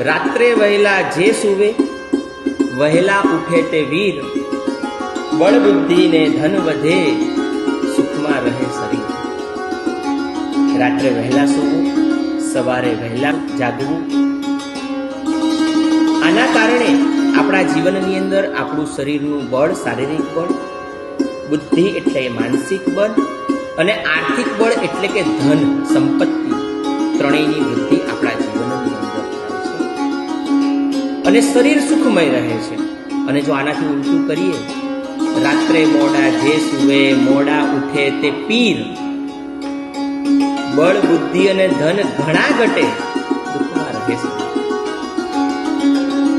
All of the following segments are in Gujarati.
રાત્રે વહેલા જે સુવે, વહેલા ઉઠે તે વીર. બળ ધન વધે, સુખમાં રહે શરીર. રાત્રે વહેલા સૂવું, સવારે વહેલા જાગવું. આના કારણે આપણા જીવનની અંદર આપણું શરીરનું બળ, શારીરિક બળ, બુદ્ધિ એટલે માનસિક બળ અને આર્થિક બળ એટલે કે ધન, સંપત્તિ, ત્રણેયની વૃદ્ધિ. અને શરીર સુખમય રહે છે. અને જો આનાથી ઉલટું કરીએ, રાત્રે મોડા જે સુવે, મોડા ઉઠે તે પીર. બળ, બુદ્ધિ અને ધન ઘણા ઘટે રહે છે.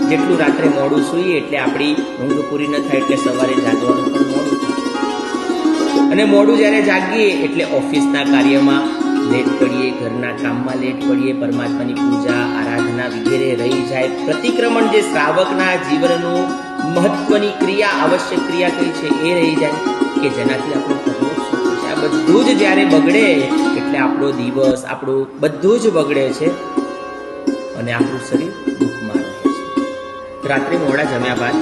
જેટલું રાત્રે મોડું સૂઈએ એટલે આપણી ઊંઘ પૂરી ન થાય એટલે સવારે જાગવાનું પણ મોડું અને મોડું જ્યારે જાગીએ એટલે ઓફિસના કાર્યમાં લેટ પડીએ, ઘરના કામમાં લેટ પડીએ, પરમાત્માની પૂજા, આરાધના વગેરે રહી જાય. પ્રતિક્રમણ જે શ્રાવકના જીવનનું મહત્વની ક્રિયા, આવશ્યક ક્રિયા કઈ છે એ રહી જાય કે જેનાથી આપણું આ બધું જ જ્યારે બગડે, એટલે આપણો દિવસ, આપણું બધું જ બગડે છે અને આપણું શરીર દુઃખમાં રહે છે. રાત્રે મોડા જમ્યા બાદ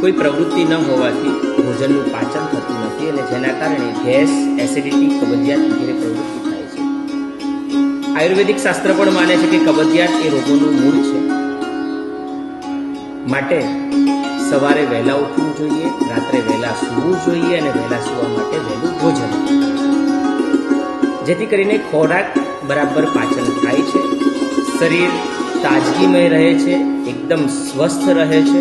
કોઈ પ્રવૃત્તિ ન હોવાથી ભોજનનું પાચન થતું નથી અને જેના કારણે ગેસ, એસિડિટી, કબજિયાત વગેરે પ્રવૃત્તિ આયુર્વેદિક શાસ્ત્ર પણ માને છે કે કબજિયાત એ રોગોનું મૂળ છે. માટે સવારે વહેલા ઉઠવું જોઈએ, રાત્રે વહેલા સૂવું જોઈએ અને વહેલા સૂવા માટે વહેલું ભોજન. જેથી કરીને ખોરાક બરાબર પાચન થાય છે, શરીર તાજગીમય રહે છે, એકદમ સ્વસ્થ રહે છે,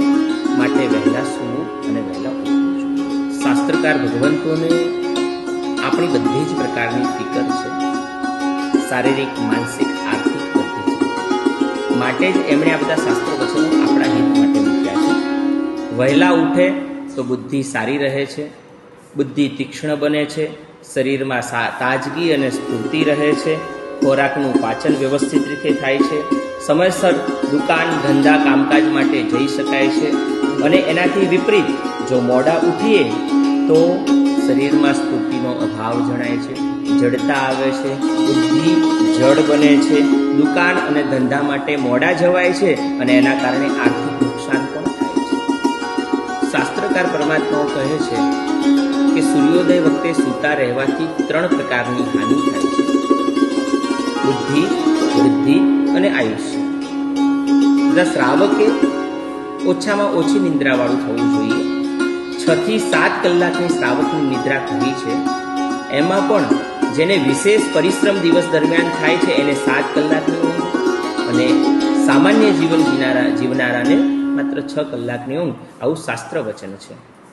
માટે વહેલા સૂવું અને વહેલા ઉઠવું જોઈએ. શાસ્ત્રકાર ભગવંતોને આપણી બધી જ પ્રકારની ફિકર છે. શારીરિક, માનસિક, આર્થિક બધી છે માટે જ એમણે આ બધા શાસ્ત્રો વચનો આપણા હિત માટે મૂક્યા છે. વહેલા ઉઠે તો બુદ્ધિ સારી રહે છે. બુદ્ધિ તીક્ષ્ણ બને છે. શરીરમાં તાજગી અને સ્ફૂર્તિ રહે છે. ખોરાકનું પાચન વ્યવસ્થિત રીતે થાય છે. સમયસર દુકાન, ધંધા, કામકાજ માટે જઈ શકાય છે. અને એનાથી વિપરીત, જો મોડા ઉઠીએ તો શરીરમાં સ્ફૂર્તિનો અભાવ જણાય છે, જડતા આવે છે, બુદ્ધિ જડ બને છે, દુકાન અને ધંધા માટે મોડા જવાય છે અને એના કારણે આર્થિક નુકસાન પણ થાય છે. શાસ્ત્રકાર પરમાત્માઓ કહે છે કે સૂર્યોદય વખતે સૂતા રહેવાથી ત્રણ પ્રકારની હાનિ થાય છે. બુદ્ધિ, વૃદ્ધિ અને આયુષ્ય. બધા શ્રાવકે ઓછામાં ઓછી નિંદ્રાવાળું થવું જોઈએ. છ થી સાત કલાકની શ્રાવકની નિદ્રા કહી છે. એમાં પણ જેને વિશેષ પરિશ્રમ દિવસ દરમિયાન થાય છે, એને સાત કલાકની ઊંઘ અને સામાન્ય જીવન જીનારા જીવનારાને માત્ર છ કલાકની ઊંઘ. આવું શાસ્ત્ર વચન છે.